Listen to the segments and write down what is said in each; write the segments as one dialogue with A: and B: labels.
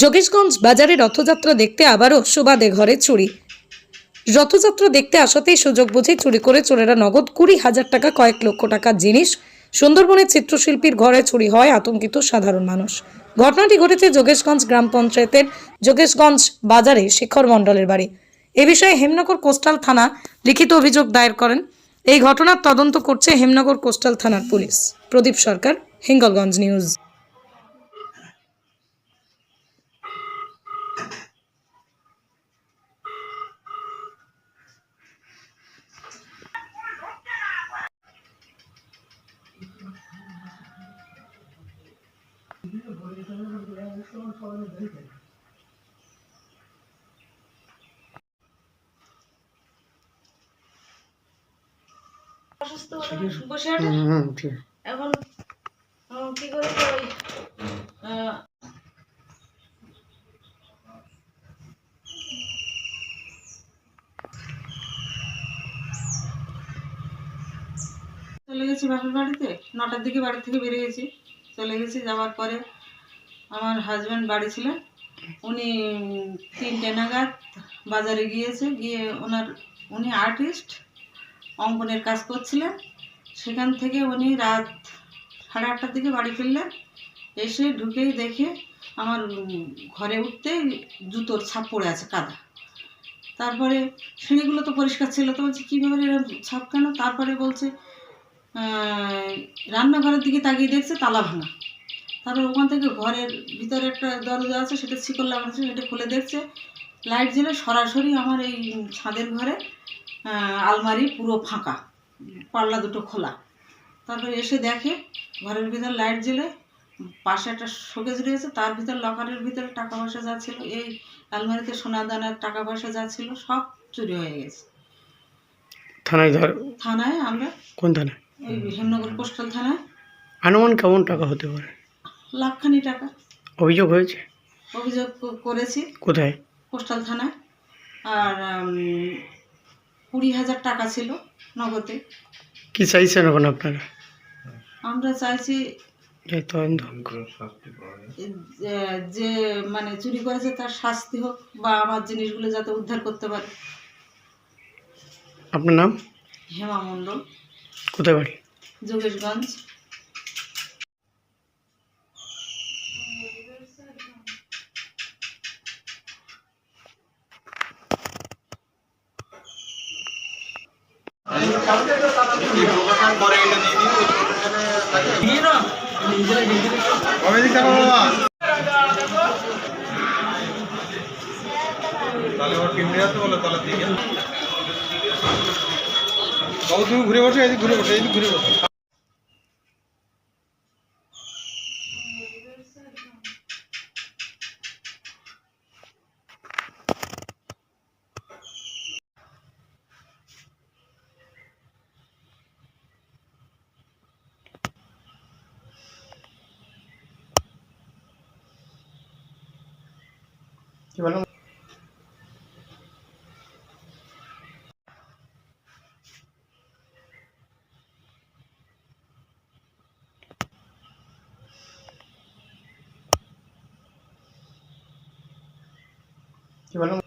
A: যোগেশগঞ্জ বাজারে রথযাত্রা দেখতে আবারও সুবাদে ঘরে চুরি। রথযাত্রা দেখতে আসাতেই সুযোগ বুঝে চুরি করে চোরেরা নগদ কুড়ি হাজার টাকা, কয়েক লক্ষ টাকার জিনিস। সুন্দরবনের চিত্রশিল্পীর ঘরে চুরি হয় আতঙ্কিত সাধারণ মানুষ। ঘটনাটি ঘটেছে যোগেশগঞ্জ গ্রাম পঞ্চায়েতের যোগেশগঞ্জ বাজারে শেখর মণ্ডলের বাড়ি। এ বিষয়ে হেমনগর কোস্টাল থানা লিখিত অভিযোগ দায়ের করেন। এই ঘটনার তদন্ত করছে হেমনগর কোস্টাল থানার পুলিশ। প্রদীপ সরকার, হিঙ্গলগঞ্জ নিউজ।
B: বসে আছে? এখন কি করে ওই চলে গেছি বাপের বাড়িতে। নটার দিকে বাড়ি থেকে বেরিয়ে গেছি। চলে গেছি যাওয়ার পরে আমার হাজব্যান্ড বাড়ি ছিলেন উনি তিনটে নাগাদ বাজারে গিয়েছে। গিয়ে ওনার, উনি আর্টিস্ট অঙ্কনের কাজ করছিলেন। সেখান থেকে উনি রাত সাড়ে আটটার দিকে বাড়ি ফিরলেন। এসে ঢুকেই দেখে আমার ঘরে উঠতে জুতোর ছাপ পড়ে আছে, কাদা। তারপরে সিঁড়িগুলো তো পরিষ্কার ছিল, তো বলছে কীভাবে এরকম ছাপ কেন? তারপরে বলছে রান্নাঘরের দিকে তাকিয়ে দেখছে তালা ভাঙা। তারপর ওখান থেকে ঘরের ভিতরে একটা দরজা আছে সেটা শিকল লাগানো আছে সেটা খুলে দেখছে। লাইট জ্বেলে সরাসরি আমার এই ছাদের ঘরে আলমারি পুরো ফাঁকা পাল্লা দুটো খোলা। তারপরে এসে দেখে ঘরের ভিতর লাইট জ্বেলে পাশে একটা শোকেজ রয়েছে তার ভিতর লকারের ভিতরে টাকা পয়সা যা ছিল এই আলমারিতে সোনা দানার টাকা পয়সা যা ছিল সব চুরি হয়ে গেছে।
C: থানায় ধর।
B: থানায় আমরা
C: কোন থানায়?
B: ওই হেমনগর পোস্টাল থানায়।
C: আনুমান কেমন টাকা হতে পারে?
B: লাখখানি টাকা।
C: অভিযোগ হয়েছে?
B: অভিযোগ করেছি।
C: কোথায়?
B: পোস্টাল থানায়। আর কুড়ি হাজার টাকা ছিল নগদে।
C: কি চাইছেন এখন আপনারা?
B: আমরা চাইছি
C: যে
B: মানে চুরি করেছে তার শাস্তি হোক বা আমার জিনিসগুলো যাতে উদ্ধার করতে পারে।
C: আপনার নাম?
B: হেমা মণ্ডল।
C: কোথায় বাড়ি?
B: যোগেশগঞ্জ।
D: বাবু তুমি ঘুরে বসো এদিকে ঘুরে বসো এদিকে ঘুরে বসো
C: কি বললাম কি বললাম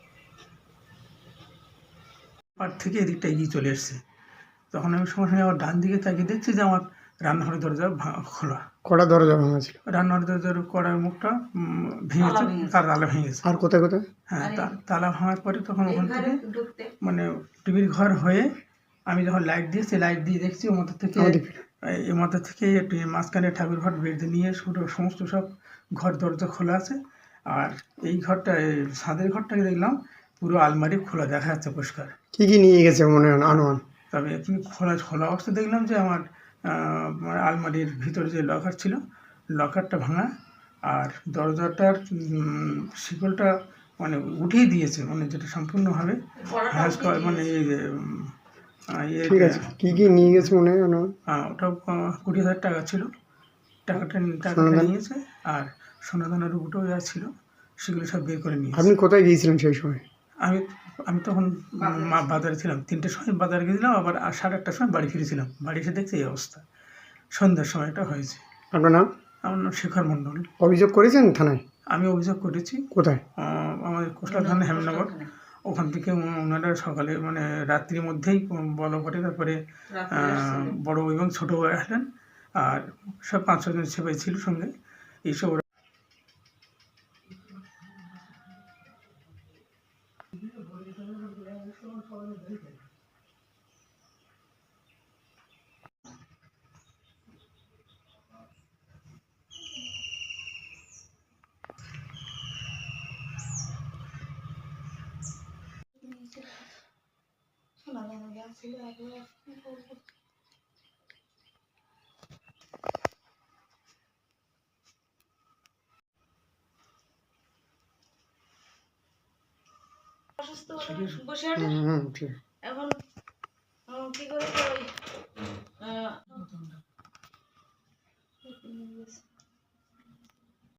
E: পার থেকে এদিকটা এগিয়ে চলে এসছে। তখন আমি সঙ্গে সঙ্গে আবার ডান দিকে তাকিয়ে দেখছি যে আমার রান্নাঘরের দরজা ভাঙা খোলা।
C: কড়া দরজা ভাঙা ছিল
E: রান্নাঘর দরজার কড়ার মুখটা ভেঙেছে তার তালা ভেঙেছে।
C: আর কোথায় কোথায়?
E: হ্যাঁ তা- তালা ভাঙার পরে তখন ওখান থেকে মানে টিভির ঘর হয়ে আমি যখন লাইট দিয়েছি লাইট দিয়ে দেখছি ওর মধ্যে থেকে এর মধ্যে থেকে একটু মাঝখানে ঠাকুর ঘর বেঁধে নিয়ে সমস্ত সব ঘর দরজা খোলা আছে। আর এই ঘরটা এই ছাদের ঘরটাকে দেখলাম পুরো আলমারি খোলা দেখা যাচ্ছে পরিষ্কার।
C: কি কি নিয়ে গেছে মনে হয় আনুমান
E: তবে তুমি খোলা খোলা অবস্থা দেখলাম যে আমার মানে আলমারির ভিতরে যে লকার ছিল লকারটা ভাঙা আর দরজাটার শিকলটা মানে উঠিয়ে দিয়েছে মানে যেটা সম্পূর্ণভাবে মানে এই যে, ইয়ে,
C: ঠিক আছে কি কি নিয়ে গেছে মনে হয়
E: ওটা কুড়ি হাজার টাকা ছিল। টাকাটা টাকাটা নিয়েছে আর সোনাদানার রুপোটাও যা ছিল সেগুলো সব বের করে নিয়ে
C: আপনি কোথায় গিয়েছিলেন সেই সময়?
E: আমি আমি তখন মা বাজারে ছিলাম। তিনটের সময় বাজারে গিয়েছিলাম আবার সাড়ে আটটার সময় বাড়ি ফিরেছিলাম। বাড়ি এসে দেখছি এই অবস্থা। সন্ধ্যার সময়টা হয়েছে।
C: আপনার নাম?
E: আমার নাম শেখর মণ্ডল।
C: অভিযোগ করেছেন থানায়?
E: আমি অভিযোগ করেছি।
C: কোথায়?
E: আমাদের কোশলা থানা হেমনগর। ওখান থেকে ওনারা সকালে মানে রাত্রির মধ্যেই বল করে তারপরে বড় এবং ছোটো আসলেন। আর সব পাঁচ ছজন সেবাই ছিল সঙ্গে। এইসব ছিল
B: একবার অসুস্থ
C: হলে বসে আছে?
B: এখন কি করে ওই